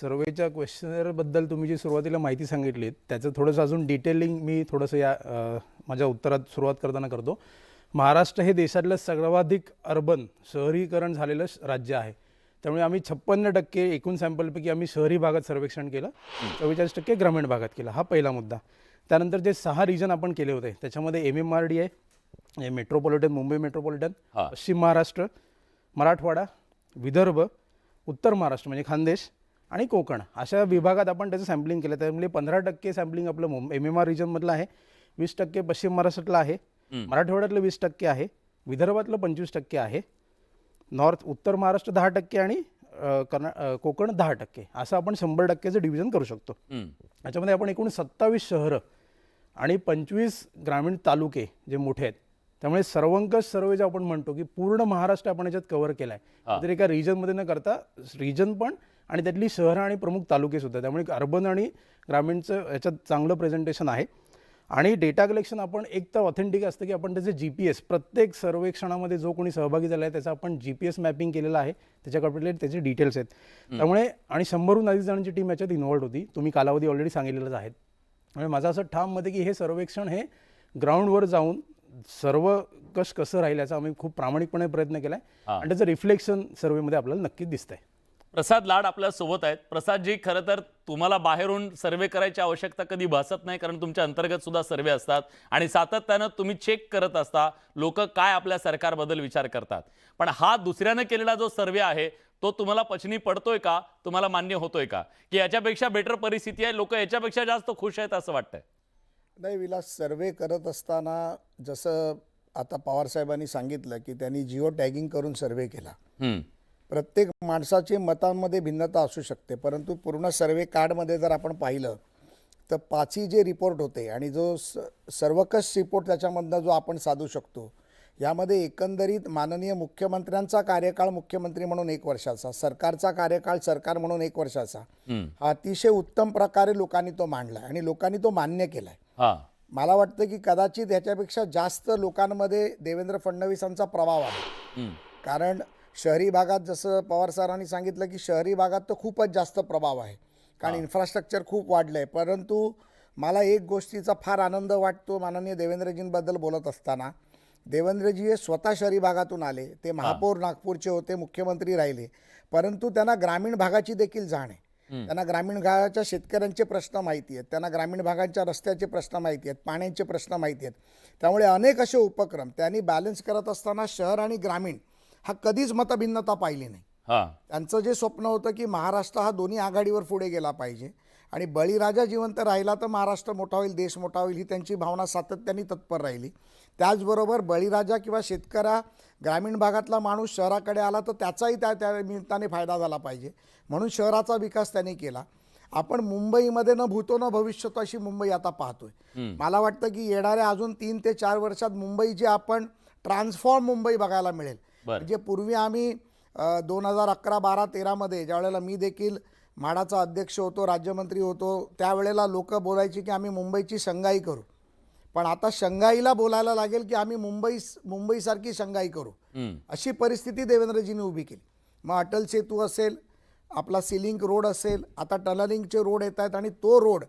सर्वेच्या क्वेश्चनरबद्दल तुम्ही जी सुरुवातीला माहिती सांगितली त्याचं थोडंसं अजून डिटेलिंग मी थोडंसं या माझ्या उत्तरात सुरुवात करताना करतो. महाराष्ट्र हे देशातलं सर्वाधिक अर्बन शहरीकरण झालेलं राज्य आहे. त्यामुळे आम्ही छप्पन्न टक्के एकूण सॅम्पलपैकी आम्ही शहरी भागात सर्वेक्षण केलं चव्वेचाळीस टक्के ग्रामीण भागात केलं हा पहिला मुद्दा. त्यानंतर जे सहा रिजन आपण केले होते त्याच्यामध्ये एम एम आर डी आहे मेट्रोपॉलिटन मुंबई मेट्रोपॉलिटन. पश्चिम महाराष्ट्र मराठवाडा विदर्भ उत्तर महाराष्ट्र म्हणजे खानदेश आणि कोकण. अशा विभागात आपण त्याचं सॅम्पलिंग केलं. त्यामुळे पंधरा टक्के सॅम्पलिंग आपलं मुंब एम एम आर रिजनमधलं आहे. वीस टक्के पश्चिम महाराष्ट्रातलं आहे. मराठवाड्यातलं वीस टक्के आहे. विदर्भातलं पंचवीस टक्के आहे. नॉर्थ उत्तर महाराष्ट्र दहा टक्के आणि कर्ना कोकण दहा टक्के. असं आपण शंभर टक्क्याचं डिव्हिजन करू शकतो. याच्यामध्ये आपण एकूण सत्तावीस शहरं आणि पंचवीस ग्रामीण तालुके जे मोठे आहेत. त्यामुळे सर्वंकष सर्वे जे आपण म्हणतो की पूर्ण महाराष्ट्र आपण याच्यात कव्हर केला आहे तर एका रिजनमध्ये न करता रिजन पण आणि त्यातली शहरं आणि प्रमुख तालुके सुद्धा. त्यामुळे अर्बन आणि ग्रामीणचं याच्यात चांगलं प्रेझेंटेशन आहे. आणि डेटा कलेक्शन आपण एक तर ऑथेंटिक असतं की आपण त्याचे जी पी एस प्रत्येक सर्वेक्षणामध्ये जो कोणी सहभागी झाला आहे त्याचं आपण जी पी एस मॅपिंग केलेलं आहे. त्याच्या कंप्लीटली त्याचे डिटेल्स आहेत. त्यामुळे आणि शंभरहून अधिक जणांची टीम याच्यात इन्व्हॉल्ड होती. तुम्ही कालावधी ऑलरेडी सांगितलेलंच आहेत त्यामुळे माझं असं ठाम मत आहे की हे सर्वेक्षण हे ग्राउंडवर जाऊन सर्व कश कसं राहील याचा आम्ही खूप प्रामाणिकपणे प्रयत्न केला आहे आणि त्याचं रिफ्लेक्शन सर्वेमध्ये आपल्याला नक्कीच दिसतंय. प्रसाद लाड आपल्यासोबत आहेत. प्रसादजी खरं तर तुम्हाला बाहेरून सर्वे करायची आवश्यकता कधी भासत नाही कारण तुमच्या अंतर्गत सुद्धा सर्वे असतात आणि सातत्यानं तुम्ही चेक करत असता लोक काय आपल्या सरकारबद्दल विचार करतात. पण हा दुसऱ्यानं केलेला जो सर्वे आहे तो तुम्हाला पचनी पडतोय का? तुम्हाला मान्य होतोय का? की याच्यापेक्षा बेटर परिस्थिती आहे लोक याच्यापेक्षा जास्त खुश आहेत असं वाटतंय? नाही विलास सर्वे करत असताना जसं आता पवारसाहेबांनी सांगितलं की त्यांनी जिओ टॅगिंग करून सर्वे केला. प्रत्येक माणसाची मतांमध्ये भिन्नता असू शकते परंतु पूर्ण सर्वे कार्डमध्ये जर आपण पाहिलं तर पाचही जे रिपोर्ट होते आणि जो स सर्वकष रिपोर्ट त्याच्यामधनं जो आपण साधू शकतो यामध्ये एकंदरीत माननीय मुख्यमंत्र्यांचा कार्यकाळ मुख्यमंत्री म्हणून एक वर्षाचा सरकारचा कार्यकाळ सरकार म्हणून एक वर्षाचा हा अतिशय उत्तम प्रकारे लोकांनी तो मांडला आणि लोकांनी तो मान्य केला आहे हा. मला वाटतं की कदाचित ह्याच्यापेक्षा जास्त लोकांमध्ये देवेंद्र फडणवीसांचा प्रभाव आहे. कारण शहरी भागात जसं पवार सरांनी सांगितलं की शहरी भागात तर खूपच जास्त प्रभाव आहे. कारण इन्फ्रास्ट्रक्चर खूप वाढलं आहे परंतु मला एक गोष्टीचा फार आनंद वाटतो माननीय देवेंद्रजींबद्दल बोलत असताना. देवेंद्रजी हे स्वतः शहरी भागातून आले. ते महापौर नागपूरचे होते मुख्यमंत्री राहिले. परंतु त्यांना ग्रामीण भागाची देखील जाण आहे. त्यांना ग्रामीण भागाच्या शेतकऱ्यांचे प्रश्न माहिती आहेत. त्यांना ग्रामीण भागांच्या रस्त्याचे प्रश्न माहिती आहेत. पाण्याचे प्रश्न माहिती आहेत. त्यामुळे अनेक असे उपक्रम त्यांनी बॅलन्स करत असताना शहर आणि ग्रामीण हा कधीच मतभिन्नता पाहिली नाही. हा. त्यांचं जे स्वप्न होतं की महाराष्ट्र हा दोन्ही आघाडीवर पुढे गेला पाहिजे आणि बळीराजा जिवंत राहिला तर महाराष्ट्र मोठा होईल देश मोठा होईल ही त्यांची भावना सातत्याने तत्पर राहिली. त्याचबरोबर बळीराजा किंवा शेतकऱ्या ग्रामीण भागातला माणूस शहराकडे आला तर त्याचाही त्या त्या निमित्ताने फायदा झाला पाहिजे. म्हणून शहराचा विकास त्यांनी केला. आपण मुंबईमध्ये न भूतो न भविष्यतो अशी मुंबई आता पाहतोय. मला वाटतं की येणाऱ्या अजून तीन ते चार वर्षात मुंबई जी आपण ट्रान्सफॉर्म मुंबई बघायला मिळेल. म्हणजे पूर्वी आम्ही दोन हजार अकरा बारा तेरामध्ये ज्यावेळेला मी देखील म्हाडाचा अध्यक्ष होतो राज्यमंत्री होतो त्यावेळेला लोक बोलायची की आम्ही मुंबईची शंघाई करू. पण आता शंघाईला बोलायला लागेल की आम्ही मुंबई मुंबईसारखी शंघाई करू. अशी परिस्थिती देवेंद्रजींनी उभी केली. मग अटल सेतू असेल आपला सिलिंक रोड असेल आता टनलिंगचे रोड येत आहेत आणि तो रोड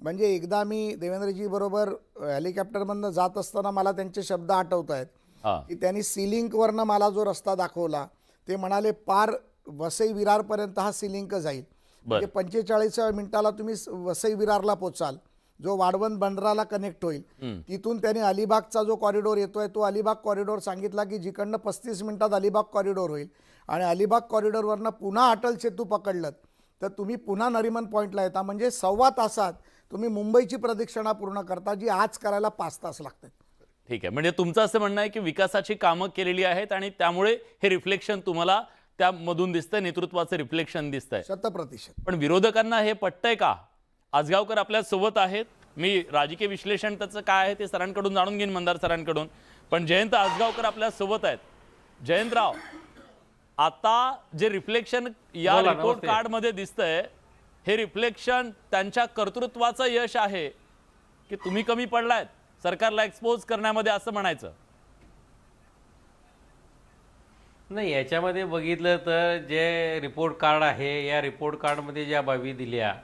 म्हणजे एकदा मी देवेंद्रजी बरोबर हेलिकॉप्टरमधनं जात असताना मला त्यांचे शब्द आठवत आहेत. की त्यांनी सिलिंकवरनं मला जो रस्ता दाखवला ते म्हणाले पार वसई विरारपर्यंत हा सिलिंक जाईल. म्हणजे पंचेचाळीसाव्या मिनिटाला तुम्ही वसई विरारला पोचाल जो वाढवण बंदराला कनेक्ट होईल. तिथून त्यांनी अलिबागचा जो कॉरिडोर येतोय तो अलिबाग कॉरिडोर सांगितला की जिकडनं पस्तीस मिनिटात अलिबाग कॉरिडोर होईल. आणि अलिबाग कॉरिडोरवरनं पुन्हा अटल सेतू पकडलं तर तुम्ही पुन्हा नरिमन पॉईंटला येता. म्हणजे सव्वा तासात तुम्ही मुंबईची प्रदक्षिणा पूर्ण करता जी आज करायला पाच तास लागतात. ठीक आहे. म्हणजे तुमचं असं म्हणणं आहे की विकासाची कामं केलेली आहेत आणि त्यामुळे हे रिफ्लेक्शन तुम्हाला त्यामधून दिसतंय नेतृत्वाचं रिफ्लेक्शन दिसतंय. शतप्रतिशत. पण विरोधकांना हे पटतंय का? आजगावकर आपल्यासोबत आहेत. मी राजकीय विश्लेषण त्याचं काय आहे ते सरांकडून जाणून घेईन मंदार सरांकडून. पण जयंत आजगावकर आपल्यासोबत आहेत. जयंतराव आता जे रिफ्लेक्शन या रिपोर्ट. कार्डमध्ये दिसतंय हे रिफ्लेक्शन त्यांच्या कर्तृत्वाचं यश आहे की तुम्ही कमी पडलायत? सरकारला एक्सपोज करण्यामध्ये असं म्हणायचं. नाही याच्यामध्ये बघितलं तर जे रिपोर्ट कार्ड आहे या रिपोर्ट कार्डमध्ये ज्या बाबी दिल्या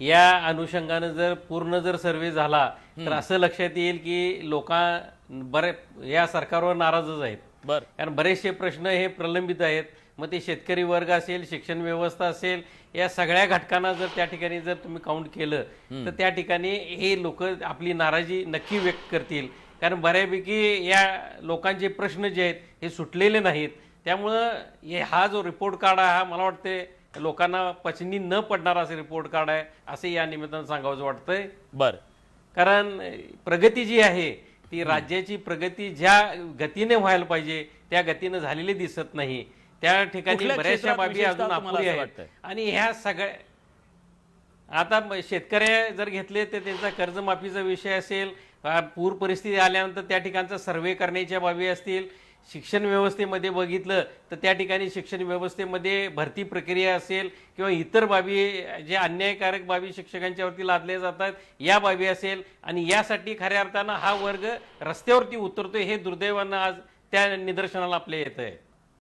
या अनुषंगानं जर पूर्ण जर सर्वे झाला तर असं लक्षात येईल की लोकां बरे या सरकारवर नाराजच आहेत. बर. कारण बरेचसे प्रश्न हे प्रलंबित आहेत. मग ते शेतकरी वर्ग असेल शिक्षण व्यवस्था असेल या सगळ्या घटकांना जर त्या ठिकाणी जर तुम्ही काउंट केलं तर त्या ठिकाणी हे लोक आपली नाराजी नक्की व्यक्त करतील. कारण बऱ्यापैकी या लोकांचे प्रश्न जे आहेत हे सुटलेले नाहीत. त्यामुळं हे जो रिपोर्ट कार्ड आहे हा मला वाटते लोकांना पचनी न पडणारा असे रिपोर्ट कार्ड आहे असे या निमित्तानं सांगावंसं वाटतंय. बर. कारण प्रगती जी आहे ती राज्याची प्रगती ज्या गतीने व्हायला पाहिजे त्या गतीनं झालेली दिसत नाही. त्या ठिकाणी बऱ्याचशा बाबी अजून अपुरी आहेत? आणि ह्या सगळ्या आता शेतकऱ्या जर घेतले तर त्यांचा कर्जमाफीचा विषय असेल पूर परिस्थिती आल्यानंतर त्या ठिकाणचा सर्वे करण्याच्या बाबी असतील शिक्षण व्यवस्थेमध्ये बघितलं तर त्या ठिकाणी शिक्षण व्यवस्थेमध्ये भरती प्रक्रिया असेल किंवा इतर बाबी जे अन्यायकारक बाबी शिक्षकांच्यावरती लादल्या जातात या बाबी असेल आणि यासाठी खऱ्या अर्थानं हा वर्ग रस्त्यावरती उतरतोय हे दुर्दैवानं आज त्या निदर्शनाला आपल्या येत आहे